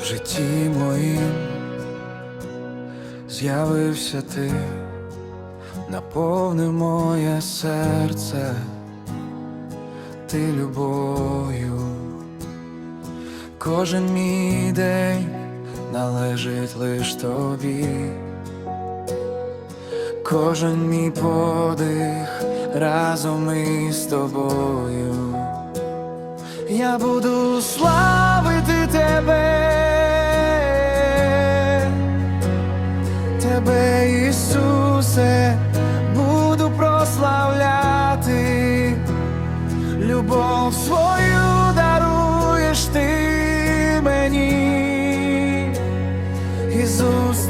в житті моїм з'явився ти, наповнив моє серце, ти любою. кожен мій день належить лиш тобі, кожен мій подих разом із тобою. Я буду славити.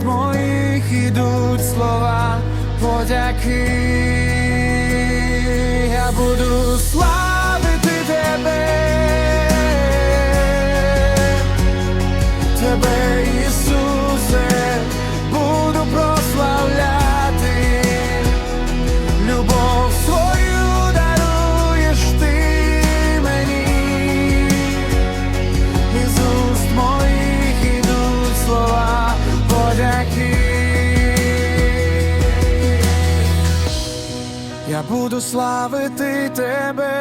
Моїх ідуть слова подяки. Подяки. Я буду славити тебе,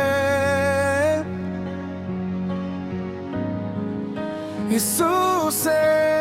Ісусе,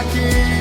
aqui.